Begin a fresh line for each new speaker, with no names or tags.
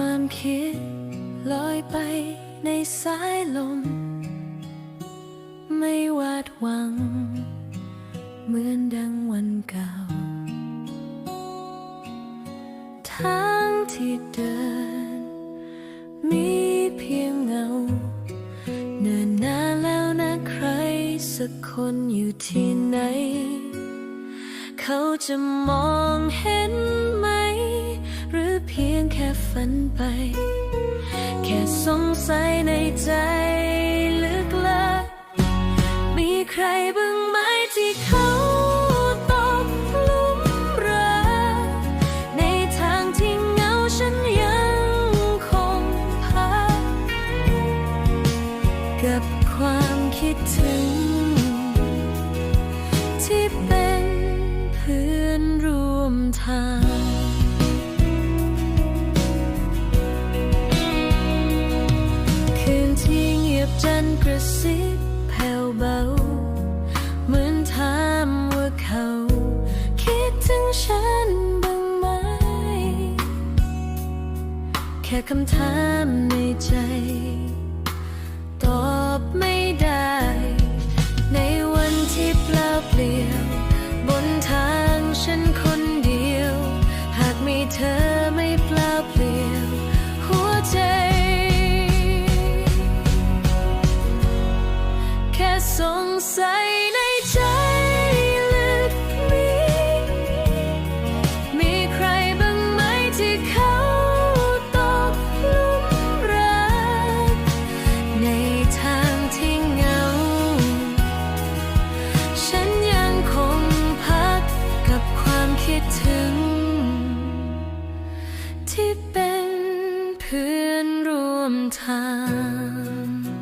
ความคิดลอยไปในสายลม ไม่วาดหวัง เหมือนดังวันเก่า ทางที่เดิน มีเพียงเงา เนิ่นนานแล้วนะใคร สักคนอยู่ที่ไหน เขาจะมองเห็นไหม ไป แค่สงสัยในใจลึกลับมีใครบ้างไหมที่เขาตกหลุมรักในทางที่เงาฉันยังคงพักกับความคิดถึง ที่เป็นเพื่อนร่วมทาง แค่คำถามในใจ ตอบไม่ได้ ในวันที่เปล่าเปลี่ยว บนทางฉันคนเดียว หากมีเธอไม่เปล่าเปลี่ยว หัวใจ แค่สงสัย คิดถึง ที่เป็นเพื่อนร่วมทาง